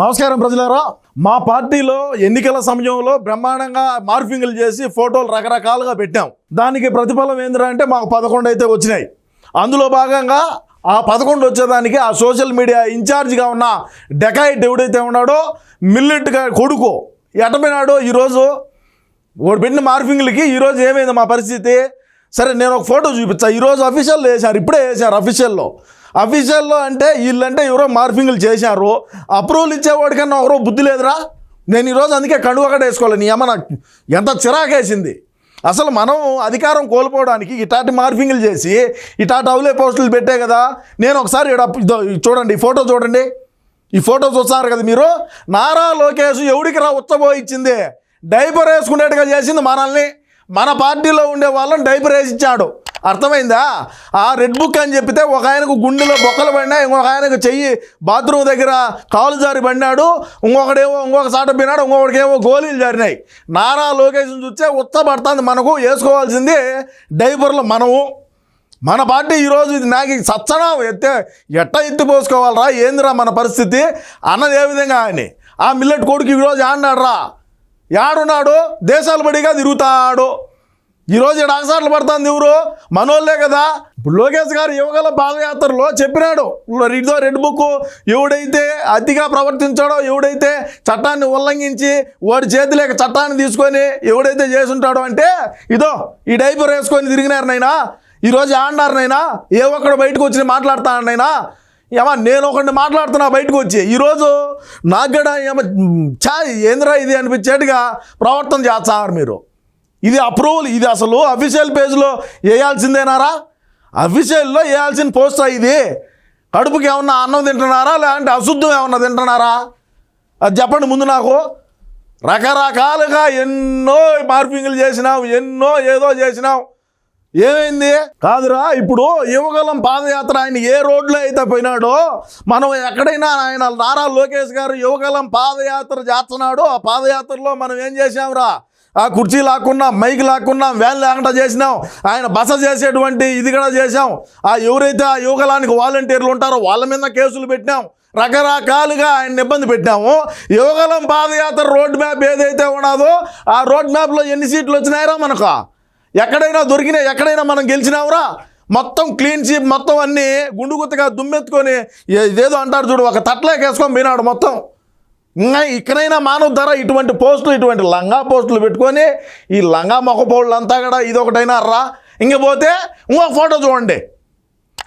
నమస్కారం ప్రజలారా. మా పార్టీలో ఎన్నికల సమయంలో బ్రహ్మాండంగా మార్ఫింగ్లు చేసి ఫోటోలు రకరకాలుగా పెట్టాం. దానికి ప్రతిఫలం ఏందిరా అంటే మాకు పదకొండు అయితే వచ్చినాయి. అందులో భాగంగా ఆ పదకొండు వచ్చేదానికి ఆ సోషల్ మీడియా ఇన్ఛార్జ్గా ఉన్న డెకాయిట్ ఎవడైతే ఉన్నాడో మిల్లెట్గా కొడుకు ఎటమైనాడో ఈరోజు వాడు పెట్టిన మార్ఫింగ్లకి ఈరోజు ఏమైంది మా పరిస్థితి? సరే నేను ఒక ఫోటో చూపించా ఈరోజు అఫీషియల్లో వేశారు. ఇప్పుడే వేశారు అఫీషియల్లో అఫీషియల్లో అంటే వీళ్ళంటే ఎవరో మార్ఫింగ్లు చేశారు. అప్రూవల్ ఇచ్చేవాడికన్నా ఎవరో బుద్ధి లేదురా. నేను ఈరోజు అందుకే కడుగు అక్కడ వేసుకోవాలి. నీ అమ్మ నాకు ఎంత చిరాకేసింది. అసలు మనం అధికారం కోల్పోవడానికి ఇటాటి మార్ఫింగ్లు చేసి ఇటాటి అవులే పోస్టులు పెట్టే కదా. నేను ఒకసారి ఈడ చూడండి ఈ ఫోటో చూడండి. ఈ ఫోటో చూస్తున్నారు కదా మీరు. నారా లోకేష్ ఎవడికి రా ఉచ్చబో ఇచ్చింది. డైపర్ వేసుకునేట్టుగా చేసింది మనల్ని. మన పార్టీలో ఉండే వాళ్ళని డైపర్ వేసి ఇచ్చాడు అర్థమైందా? ఆ రెడ్ బుక్ అని చెప్పితే ఒక ఆయనకు గుండెలో బొక్కలు పడినా ఇంకొక ఆయనకు చెయ్యి బాత్రూమ్ దగ్గర కాలు జారి పడినాడు ఇంకొకడేమో ఇంకొక సాట పోయినాడు ఇంకొకటికేమో గోళీలు జారినాయి. నారా లోకేషన్ చూస్తే ఉత్తపడుతుంది మనకు వేసుకోవాల్సింది డైపర్లు మనము. మన పార్టీ ఈరోజు ఇది నాకు సచ్చనా ఎత్తే ఎట్ట ఎత్తి పోసుకోవాలరా ఏందిరా మన పరిస్థితి అన్నది ఏ విధంగా అని ఆ మిల్లెట్ కొడుకు ఈరోజు ఆడినాడు రా యాడున్నాడు దేశాలు బడిగా తిరుగుతాడు. ఈరోజు ఇక్కడ ఆసార్లు పడుతుంది ఎవరు? మనోళ్ళే కదా. ఇప్పుడు లోకేష్ గారు యువగల పాదయాత్రలో చెప్పినాడు. ఇదో రెడ్ బుక్ ఎవడైతే అతిగా ప్రవర్తించాడో ఎవడైతే చట్టాన్ని ఉల్లంఘించి వాడి చేతిలేక చట్టాన్ని తీసుకొని ఎవడైతే చేసుంటాడో అంటే ఇదో ఈ డైపర్ వేసుకొని తిరిగినారు నైనా. ఈరోజు ఆడినారు నైనా. ఏ ఒక్కడు బయటకు వచ్చి మాట్లాడతానైనా ఏమా నేను ఒకటి మాట్లాడుతున్నా బయటకు వచ్చి. ఈరోజు నాకు కూడా ఏమో చా ఏందిరా ఇది అనిపించేట్టుగా ప్రవర్తన చేస్తారు మీరు. ఇది అప్రూవల్ ఇది అసలు అఫీషియల్ పేజ్లో వేయాల్సిందేనారా? అఫీషియల్లో వేయాల్సిన పోస్టా ఇది. కడుపుకి ఏమన్నా అన్నం తింటున్నారా? లేదంటే అశుద్ధం ఏమన్నా తింటున్నారా? అది చెప్పండి ముందు నాకు. రకరకాలుగా ఎన్నో మార్పింగ్లు చేసినావు ఎన్నో ఏదో చేసినావు. ఏమైంది? కాదురా ఇప్పుడు యువగలం పాదయాత్ర ఆయన ఏ రోడ్లో అయితే పోయినాడో మనం ఎక్కడైనా ఆయన నారా లోకేష్ గారు యువగలం పాదయాత్ర చేస్తున్నాడో ఆ పాదయాత్రలో మనం ఏం చేసాంరా ఆ కుర్చీ లాక్కున్నాం మైక్ లాక్కున్నాం వ్యాన్ లేకుండా చేసినాం. ఆయన బస చేసేటువంటి ఇది కూడా చేసాం ఆ ఎవరైతే ఆ యువగలానికి వాలంటీర్లు ఉంటారో వాళ్ళ మీద కేసులు పెట్టినాం. రకరకాలుగా ఆయన ఇబ్బంది పెట్టాము యువగలం పాదయాత్ర రోడ్ మ్యాప్ ఏదైతే ఉన్నదో ఆ రోడ్ మ్యాప్లో ఎన్ని సీట్లు వచ్చినాయరా మనకు? ఎక్కడైనా దొరికినా ఎక్కడైనా మనం గెలిచినావురా? మొత్తం క్లీన్ చీప్ మొత్తం అన్నీ గుండు గుత్తగా దుమ్మెత్తుకొని ఇదేదో అంటారు చూడు ఒక తట్లేకేసుకొని పోయినాడు మొత్తం. ఇంకా ఇక్కడైనా మానవ ధర ఇటువంటి పోస్టులు ఇటువంటి లంగా పోస్టులు పెట్టుకొని ఈ లంగా మొక్క అంతా కూడా ఇదొకటైనా రా. ఇంక పోతే ఇంకొక ఫోటో చూడండి.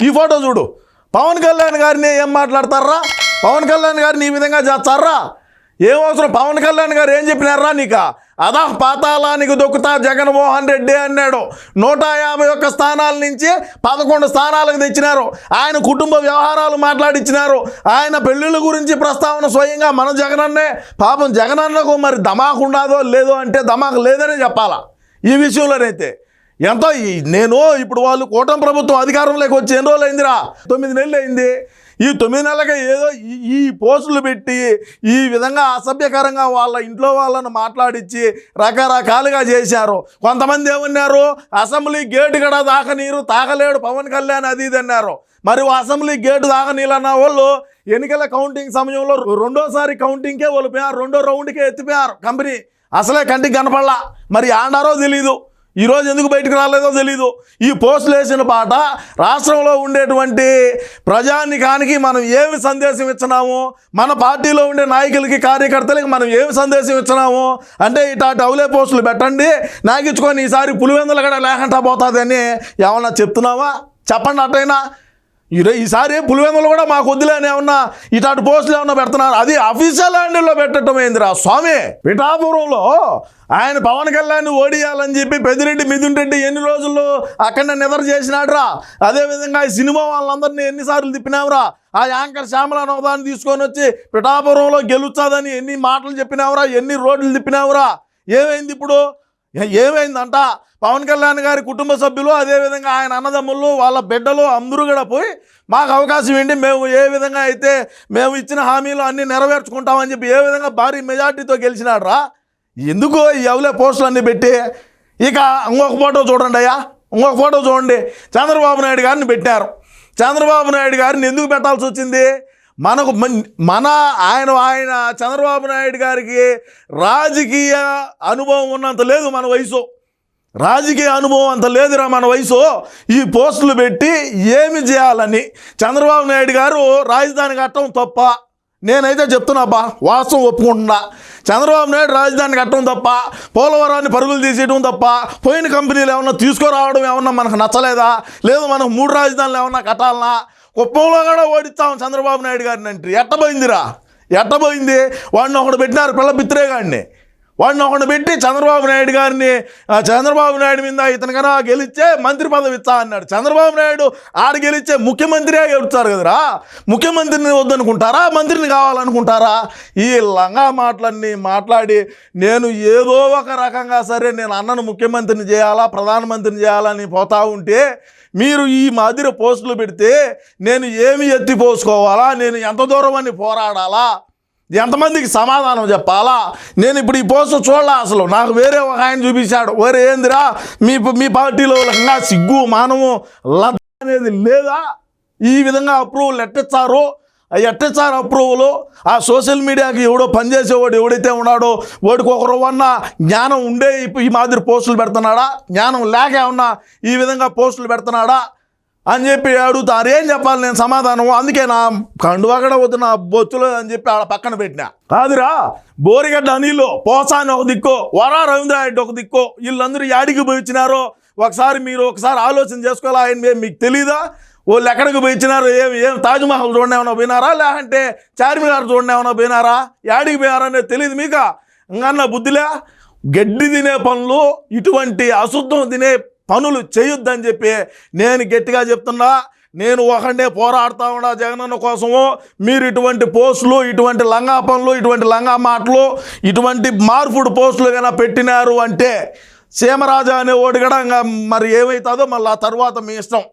ఈ ఫోటో చూడు. పవన్ కళ్యాణ్ గారిని ఏం మాట్లాడతారా? పవన్ కళ్యాణ్ గారిని ఈ విధంగా చేస్తారా? ఏం అవసరం పవన్ కళ్యాణ్ గారు ఏం చెప్పినారా నీక? అదా పాతాళానికి దొక్కుతా జగన్మోహన్ రెడ్డి అన్నాడు. నూట యాభై ఒక్క స్థానాల నుంచి పదకొండు స్థానాలకు తెచ్చినారు. ఆయన కుటుంబ వ్యవహారాలు మాట్లాడిచ్చినారు. ఆయన పెళ్ళిళ్ళ గురించి ప్రస్తావన స్వయంగా మన జగనన్నే పాపం జగనన్నకు మరి ధమాకు ఉండదో లేదో అంటే ధమాకు లేదనే చెప్పాలా? ఈ విషయంలోనైతే ఎంతో నేను ఇప్పుడు వాళ్ళు కూటమి ప్రభుత్వం అధికారంలోకి వచ్చి ఎన్ని రోజులు అయిందిరా తొమ్మిది నెలలు అయింది ఈ తొమ్మిది నెలలకి ఏదో ఈ- ఈ పోస్టులు పెట్టి ఈ విధంగా అసభ్యకరంగా వాళ్ళ ఇంట్లో వాళ్ళను మాట్లాడించి రకరకాలుగా చేశారు. కొంతమంది ఏమన్నారు? అసెంబ్లీ గేటు కూడా దాకనీరు తాగలేడు పవన్ కళ్యాణ్ అది ఇది అన్నారు. మరి అసెంబ్లీ గేటు దాకనీలన్న వాళ్ళు ఎన్నికల కౌంటింగ్ సమయంలో రెండోసారి కౌంటింగ్కే వాళ్ళు రెండో రౌండ్కే ఎత్తిపోయారు. కంపెనీ అసలే కంటికి కనపడలా. మరి ఆడారో తెలీదు. ఈరోజు ఎందుకు బయటకు రాలేదో తెలీదు. ఈ పోస్టులు వేసిన పాట రాష్ట్రంలో ఉండేటువంటి ప్రజానికానికి మనం ఏమి సందేశం ఇచ్చినాము మన పార్టీలో ఉండే నాయకులకి కార్యకర్తలకి మనం ఏమి సందేశం ఇచ్చినాము అంటే ఇటాటి అవులే పోస్టులు పెట్టండి నాకిచ్చుకొని ఈసారి పులివెందులు కూడా లేకుండా పోతుందని ఏమన్నా చెప్తున్నావా? చెప్పండి అట్టయినా ఈరో ఈసారి పులివెందులు కూడా మాకు వద్దులేని ఏమన్నా ఇటాటి పోస్టులు ఏమన్నా పెడుతున్నారు? అది అఫీషియల్ హ్యాండిల్లో పెట్టడం ఏందిరా స్వామి? పిఠాపురంలో ఆయన పవన్ కళ్యాణ్ ఓడియాలని చెప్పి పెద్దిరెడ్డి మిథున్ రెడ్డి ఎన్ని రోజులు అక్కడ నిద్ర చేసినాడురా? అదేవిధంగా ఈ సినిమా వాళ్ళందరినీ ఎన్నిసార్లు తిప్పినావురా? ఆ యాంకర్ శ్యామల నోదాన్ని తీసుకొని వచ్చి పిఠాపురంలో గెలుచాదని ఎన్ని మాటలు చెప్పినావురా? ఎన్ని రోడ్లు తిప్పినావురా? ఏమైంది ఇప్పుడు? ఏమైందంట? పవన్ కళ్యాణ్ గారి కుటుంబ సభ్యులు అదేవిధంగా ఆయన అన్నదమ్ములు వాళ్ళ బిడ్డలు అందరూ కూడా పోయి మాకు అవకాశం ఏంటి మేము ఏ విధంగా అయితే మేము ఇచ్చిన హామీలు అన్నీ నెరవేర్చుకుంటామని చెప్పి ఏ విధంగా భారీ మెజార్టీతో గెలిచినాడ్రా? ఎందుకో ఎందుకు ఈ ఎవలే పోస్టులు అన్నీ పెట్టి ఇక ఇంకొక ఫోటో చూడండి అయ్యా ఇంకొక ఫోటో చూడండి. చంద్రబాబు నాయుడు గారిని పెట్టారు. చంద్రబాబు నాయుడు గారిని ఎందుకు పెట్టాల్సి వచ్చింది? మనకు మన్- మన ఆయన ఆయన చంద్రబాబు నాయుడు గారికి రాజకీయ అనుభవం ఉన్నంత లేదు మన వయసు. రాజకీయ అనుభవం అంత లేదురా మన వయసు. ఈ పోస్టులు పెట్టి ఏమి చేయాలని చంద్రబాబు నాయుడు గారు రాజధాని కట్టడం తప్ప నేనైతే చెప్తున్నాబ్బా వాస్తవం ఒప్పుకుంటున్నా. చంద్రబాబు నాయుడు రాజధాని కట్టడం తప్ప పోలవరాన్ని పరుగులు తీసేయడం తప్ప పోయిన కంపెనీలు ఏమన్నా తీసుకురావడం ఏమన్నా మనకు నచ్చలేదా? లేదు మనకు మూడు రాజధానులు ఏమన్నా కట్టాలనా? కుప్పంలో కూడా ఓడిస్తాం చంద్రబాబు నాయుడు గారిని అంటే ఎట్టబోయిందిరా? ఎట్టబోయింది? వాడిని ఒకడు పెట్టినారు పిల్ల పిత్రే గాడిని. వాడిని ఒకడు పెట్టి చంద్రబాబు నాయుడు గారిని ఆ, చంద్రబాబు నాయుడు మీద ఇతనికన్నా గెలిచే మంత్రి పదవి ఇస్తా అన్నాడు. చంద్రబాబు నాయుడు ఆడ గెలిచే ముఖ్యమంత్రిగా గెలుస్తారు కదరా? ముఖ్యమంత్రిని వద్దనుకుంటారా? మంత్రిని కావాలనుకుంటారా? ఈ లంగా మాటలన్నీ మాట్లాడి నేను ఏదో ఒక రకంగా సరే నేను అన్నను ముఖ్యమంత్రిని చేయాలా ప్రధానమంత్రిని చేయాలని పోతా ఉంటే మీరు ఈ మాదిరి పోస్టులు పెడితే నేను ఏమి ఎత్తిపోసుకోవాలా నేను ఎంత దూరం అని పోరాడాలా? ఎంతమందికి సమాధానం చెప్పాలా? నేను ఇప్పుడు ఈ పోస్ట్ చూడాలా అసలు. నాకు వేరే ఒక ఆయన చూపించాడు. వేరే ఏందిరా? మీ మీ పార్టీలో ఇంకా సిగ్గు మానము లద్ద అనేది లేదా? ఈ విధంగా అప్రూవల్ ఎట్టిస్తారు ఆ ఎట్టిస్తారు అప్రూవల్? ఆ సోషల్ మీడియాకి ఎవడో పనిచేసేవాడు ఎవడైతే ఉన్నాడో వాడికి ఒక రవ్వన్న జ్ఞానం ఉండే ఈ మాదిరి పోస్టులు పెడుతున్నాడా? జ్ఞానం లేక ఏమన్నా ఈ విధంగా పోస్టులు పెడుతున్నాడా? అని చెప్పి అడుగుతారు ఏం చెప్పాలి నేను సమాధానం? అందుకే నా కండువా కూడా వద్దు నా బొత్తులు అని చెప్పి ఆడ పక్కన పెట్టిన. కాదురా బోరిగడ్డ అనిలు పోసాని ఒక దిక్కు వరా రవీంద్రారెడ్డి ఒక దిక్కు వీళ్ళందరూ యాడికి పోయి ఇచ్చినారో ఒకసారి మీరు ఒకసారి ఆలోచన చేసుకోవాలా? ఆయన మీకు తెలీదా? వాళ్ళు ఎక్కడికి పోయి ఇచ్చినారు ఏం ఏం తాజ్మహల్ చూడండి ఏమైనా పోయినారా? లేదంటే చార్మినార్ చూడండి ఏమైనా పోయినారా? యాడికి పోయినారా అనేది తెలియదు మీకు? ఇంకన్నా బుద్ధిలే? గడ్డి తినే పనులు ఇటువంటి అశుద్ధం తినే పనులు చేయొద్దని చెప్పి నేను గట్టిగా చెప్తున్నా నేను ఒకడే పోరాడుతా ఉన్నా జగనన్న కోసము. మీరు ఇటువంటి పోస్టులు ఇటువంటి లంగా పనులు ఇటువంటి లంగా మాటలు ఇటువంటి మార్పుడు పోస్టులు కన్నా పెట్టినారు అంటే సీమరాజా అనే ఓడి కూడా ఇంకా మరి ఏమవుతుందో మళ్ళీ ఆ తర్వాత మీ ఇష్టం.